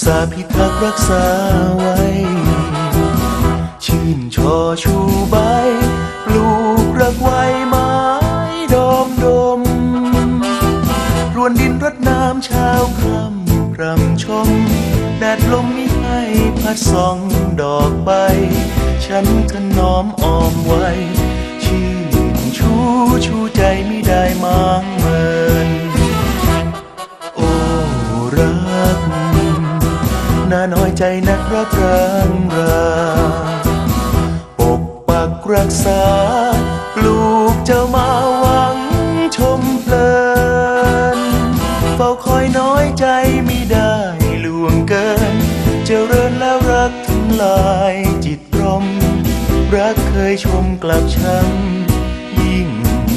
สาห์พิทักษ์รักษาไว้ ชื่นชอชูใบ ปลูกรักไว้ไม้ดอมดม รวนดินรดน้ำเช้าคำรำชม แดดลมมิให้พัดสองดอกใบ ฉันถนอมอ้อมไว้ ชื่นชูชูใจไม่ได้มางเมินโอ้รัก น่าน้อยใจนักรักรังราปกปักรักษา ปลูกเจ้ามาหวังชมเพลินเฝ้าคอยน้อยใจไม่ได้ล่วงเกิน เจริญแล้วรักทำลายจิตรม รักเคยชมกลับช้ำยิ่ง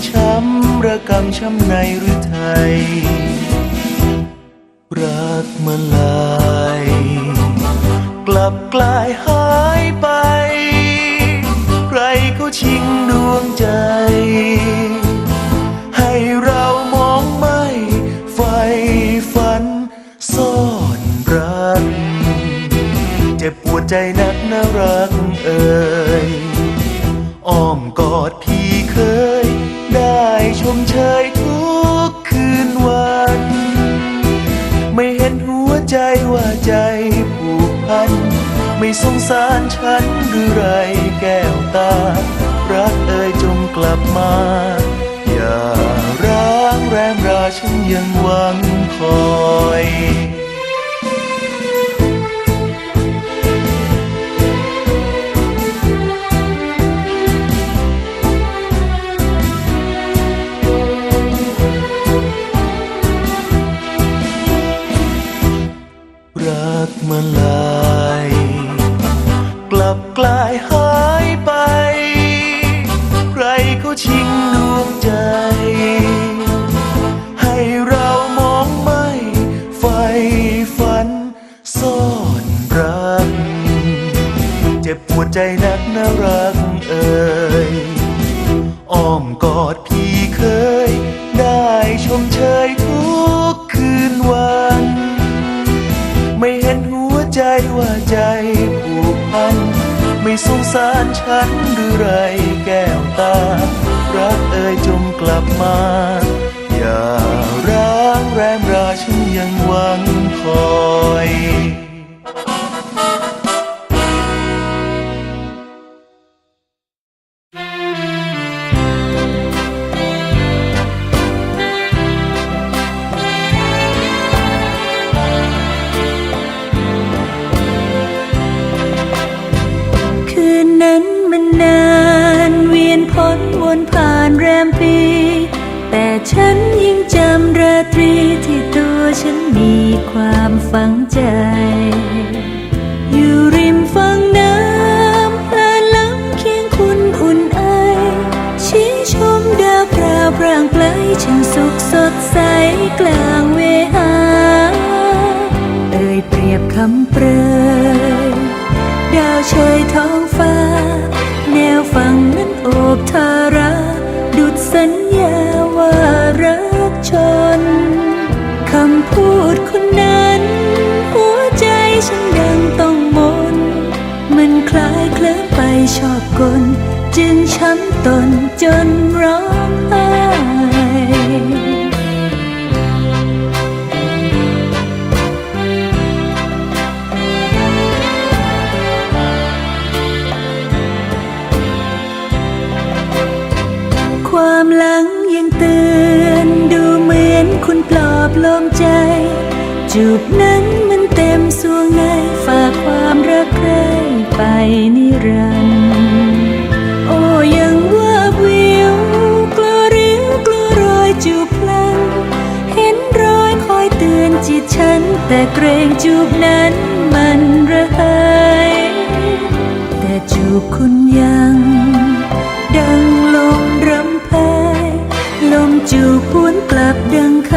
ช้ำระกำช้ำในหรือไทยรักมาลาย ลับกลายหายไป ใครเขาชิงดวงใจ ให้เรามองไม่ไฟฝันซ่อนรักเจ็บปวดใจนักนะรักเอ่ยอ้อมกอดพี่เคย ได้ชมเชยทุกคืนวัน ไม่เห็นหัวใจว่าใจผูก พัน ไม่สงสารฉันหรือไรแก้วตา รักเอ่ยจงกลับมา อย่าร้างแรมราฉันยังหวังคอยรักมาล ใจนักนะรักเอ่ยอ้อมกอดพี่เคย ได้ชมเชยทุกคืนวัน ไม่เห็นหัวใจว่าใจผูกพัน ไม่สงสารฉันหรือไรแก้วตา รักเอ่ยจงกลับมา อย่าร้างแรมราฉันยังหวังคอ ฉันยังจำราตรีที่ตัวฉันมีความฝังใจ อยู่ริมฝั่งน้ำเพลินล้ำเคียงคุณอุ่นไอ ชี้ชมดาวพราวพรางไกลช่างสุขสดใสกลางเวหา เอ่ยเปรียบคำเปรยดาวเชยท้อง ว่ารักชน คำพูดคนนั้น หัวใจฉันดังต้องมน มันคล้ายเคลิ้มไปชอบกล จึงช้ำตนจนร้องไห้ ตือนดูเหมือนคุณปลอบโลมใจ จูบนั้นมันเต็มสวงในฝากความรักใครไปนิรันดร์โอ้ยังว่าวิวกลัวริ้วกลัวรอยจูบพลัน เห็นรอยคอยเตือนจิตฉัน แต่เกรงจูบนั้นมันระเหยแต่จูบคุณยัง ดังลมรำเพยลม จูบหวนกลับดังเค